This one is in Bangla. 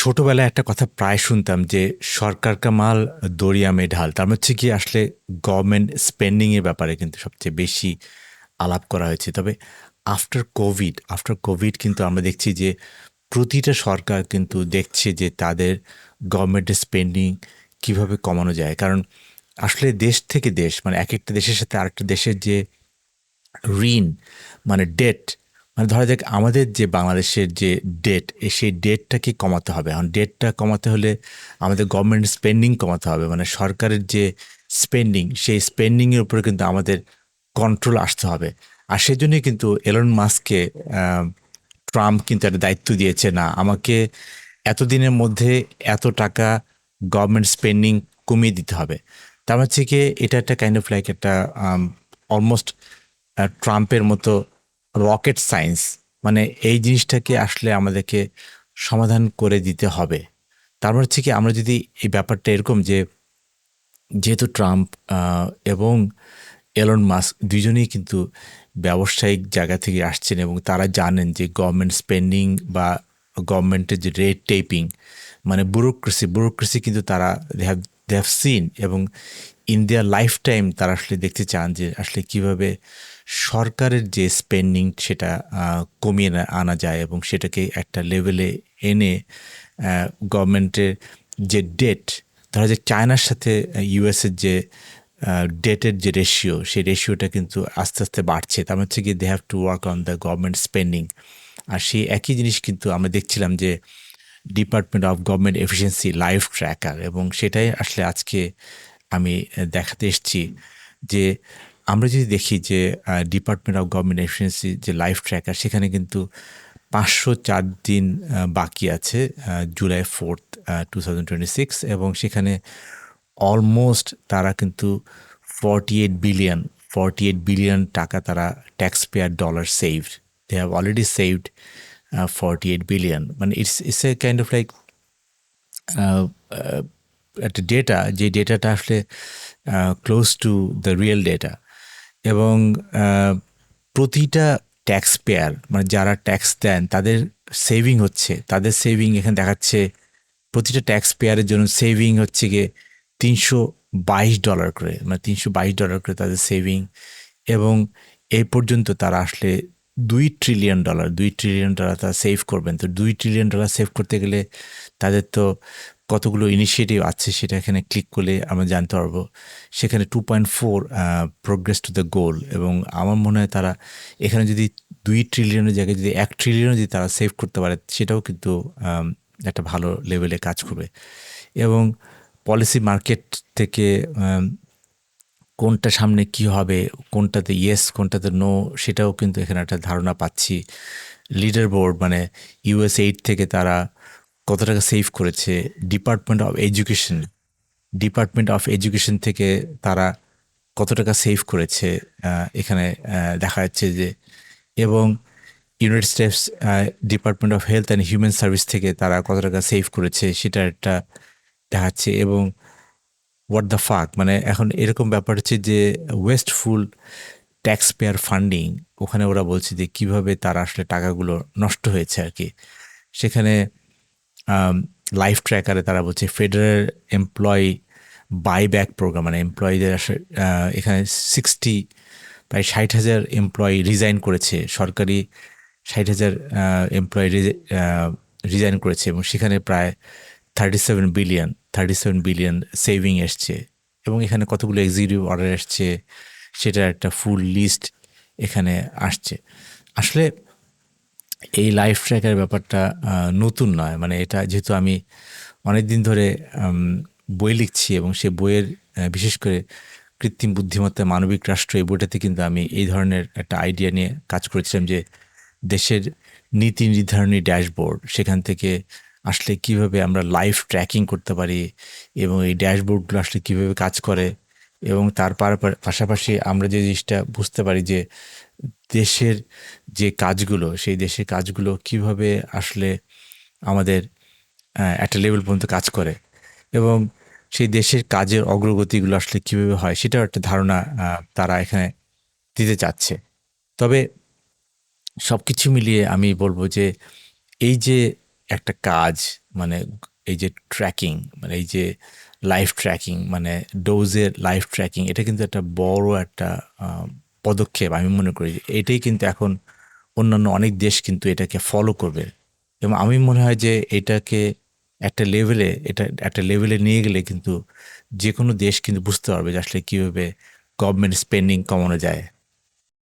ছোটবেলায় একটা কথা প্রায় শুনতাম যে সরকার কামাল দরিয়া মে ঢাল। তার মানে হচ্ছে কি, আসলে গভর্নমেন্ট স্পেন্ডিংয়ের ব্যাপারে কিন্তু সবচেয়ে বেশি আলাপ করা হয়েছে। তবে আফটার কোভিড আফটার কোভিড কিন্তু আমরা দেখছি যে, প্রতিটা সরকার কিন্তু দেখছে যে, তাদের গভর্নমেন্টের স্পেন্ডিং কীভাবে কমানো যায়। কারণ আসলে দেশ থেকে দেশ মানে এক একটা দেশের সাথে আরেকটা দেশের যে ঋণ মানে ডেট মানে ধরা যাক আমাদের যে বাংলাদেশের যে ডেট সেই ডেটটাকে কমাতে হবে। এখন ডেটটা কমাতে হলে আমাদের গভর্নমেন্ট স্পেন্ডিং কমাতে হবে। মানে সরকারের যে স্পেন্ডিং সেই স্পেন্ডিংয়ের উপরে কিন্তু আমাদের কন্ট্রোল আসতে হবে। আর সেজন্যই কিন্তু এলন মাস্ককে ট্রাম্প কিন্তু একটা দায়িত্ব দিয়েছে না, আমাকে এতদিনের মধ্যে এত টাকা গভর্নমেন্ট স্পেন্ডিং কমিয়ে দিতে হবে। তার হচ্ছে কি, এটা একটা কাইন্ড অফ লাইক একটা অলমোস্ট ট্রাম্পের মতো রকেট সায়েন্স মানে এই জিনিসটাকে আসলে আমাদেরকে সমাধান করে দিতে হবে। তারপর হচ্ছে কি, আমরা যদি এই ব্যাপারটা এরকম যে, যেহেতু ট্রাম্প এবং এলন মাস্ক দুজনেই কিন্তু ব্যবসায়িক জায়গা থেকে আসছেন এবং তারা জানেন যে গভর্নমেন্ট স্পেন্ডিং বা গভর্নমেন্টের যে রেড টেপিং মানে ব্যুরোক্রেসি ব্যুরোক্রেসি কিন্তু তারা they have they have seen এবং ইন দেয়ার লাইফ টাইম তারা আসলে দেখতে চান যে আসলে কীভাবে সরকারের যে স্পেন্ডিং সেটা কমিয়ে আনা যায় এবং সেটাকে একটা লেভেলে এনে গভর্নমেন্টের যে ডেট ধরা যে চায়নার সাথে ইউএসের যে ডেটের যে রেশিও সেই রেশিওটা কিন্তু আস্তে আস্তে বাড়ছে। তার হচ্ছে কি they have to work on the government spending আর সেই একই জিনিস কিন্তু আমরা দেখছিলাম যে department of government efficiency life tracker এবং সেটাই আসলে আজকে আমি দেখাতে এসেছি যে আমরা যদি দেখি যে ডিপার্টমেন্ট অফ গভর্নমেন্ট এফিসিয়েন্সি যে লাইফ ট্র্যাকার সেখানে কিন্তু পাঁচশো চার দিন বাকি আছে July fourth two thousand twenty six এবং সেখানে অলমোস্ট তারা কিন্তু forty eight billion forty eight billion টাকা তারা taxpayer dollar saved they have already saved forty eight billion মানে it's it's a kind of like একটা ডেটা যে ডেটাটা আসলে close to the real data এবং প্রতিটা ট্যাক্স পেয়ার মানে যারা ট্যাক্স দেন, তাদের সেভিং হচ্ছে। তাদের সেভিং এখানে দেখাচ্ছে, প্রতিটা ট্যাক্স পেয়ারের জন্য সেভিং হচ্ছে গিয়ে তিনশো বাইশ ডলার করে মানে তিনশো বাইশ ডলার করে তাদের সেভিং এবং এই পর্যন্ত তারা আসলে দুই ট্রিলিয়ন ডলার দুই ট্রিলিয়ন ডলার তারা সেভ করবেন। তো দুই ট্রিলিয়ন ডলার সেভ করতে গেলে তাদের তো কতগুলো ইনিশিয়েটিভ আছে সেটা এখানে ক্লিক করলে আমরা জানতে পারব। সেখানে two point four progress to the goal এবং আমার মনে হয় তারা এখানে যদি দুই ট্রিলিয়নের জায়গায় যদি এক ট্রিলিয়নও যদি তারা সেভ করতে পারে, সেটাও কিন্তু একটা ভালো লেভেলে কাজ করবে। এবং পলিসি মার্কেট থেকে কোনটা সামনে কি হবে, কোনটাতে ইয়েস কোনটাতে নো সেটাও কিন্তু এখানে একটা ধারণা পাচ্ছি। লিডার বোর্ড মানে ইউএস এইট থেকে তারা কত টাকা সেভ করেছে department of education department of education থেকে তারা কত টাকা সেভ করেছে এখানে দেখা যাচ্ছে যে, এবং United States department of health and human service থেকে তারা কত টাকা সেভ করেছে সেটা একটা দেখাচ্ছে এবং হোয়াট দ্য ফাক মানে এখন এরকম ব্যাপার হচ্ছে যে ওয়েস্টফুল ট্যাক্স পেয়ার ফান্ডিং ওখানে ওরা বলছে যে, কীভাবে তারা আসলে টাকাগুলো নষ্ট হয়েছে আর কি। সেখানে লাইফ ট্র্যাকারে তারা বলছে ফেডারেল এমপ্লয়ি বাইব্যাক প্রোগ্রাম মানে এমপ্লয়ীদের এখানে সিক্সটি প্রায় ষাট হাজার এমপ্লয়ি রিজাইন করেছে। সরকারি ষাট হাজার এমপ্লয়ি রিজাইন করেছে এবং সেখানে প্রায় thirty seven billion thirty seven billion saving এসছে এবং এখানে কতগুলো এক্সিকিউটিভ অর্ডার এসছে, সেটার একটা ফুল লিস্ট এখানে আসছে। আসলে এই লাইফ ট্র্যাকের ব্যাপারটা নতুন নয়। মানে এটা যেহেতু আমি অনেক দিন ধরে বই লিখছি এবং সে বইয়ের বিশেষ করে কৃত্রিম বুদ্ধিমত্তা, মানবিক রাষ্ট্র এই বইটাতে কিন্তু আমি এই ধরনের একটা আইডিয়া নিয়ে কাজ করেছিলাম যে দেশের নীতি নির্ধারণী ড্যাশবোর্ড, সেখান থেকে আসলে কীভাবে আমরা লাইফ ট্র্যাকিং করতে পারি এবং এই ড্যাশবোর্ডগুলো আসলে কীভাবে কাজ করে এবং তার পাশাপাশি আমরা যে জিনিসটা বুঝতে পারি যে দেশের যে কাজগুলো, সেই দেশের কাজগুলো কীভাবে আসলে আমাদের একটা লেভেল পর্যন্ত কাজ করে এবং সেই দেশের কাজের অগ্রগতিগুলো আসলে কীভাবে হয়, সেটাও একটা ধারণা তারা এখানে দিতে চাচ্ছে। তবে সব কিছু মিলিয়ে আমি বলব যে, এই যে একটা কাজ মানে এই যে ট্র্যাকিং মানে এই যে লাইফ ট্র্যাকিং মানে ডোজের লাইফ ট্র্যাকিং এটা কিন্তু একটা বড় একটা পদক্ষেপ, আমি মনে করি এটাই কিন্তু এখন অন্যান্য অনেক দেশ কিন্তু এটাকে ফলো করবে। এবং আমি মনে হয় যে এটাকে একটা লেভেলে এটা একটা লেভেলে নিয়ে গেলে কিন্তু যে কোনো দেশ কিন্তু বুঝতে পারবে যে আসলে কীভাবে গভর্নমেন্ট স্পেন্ডিং কমানো যায়।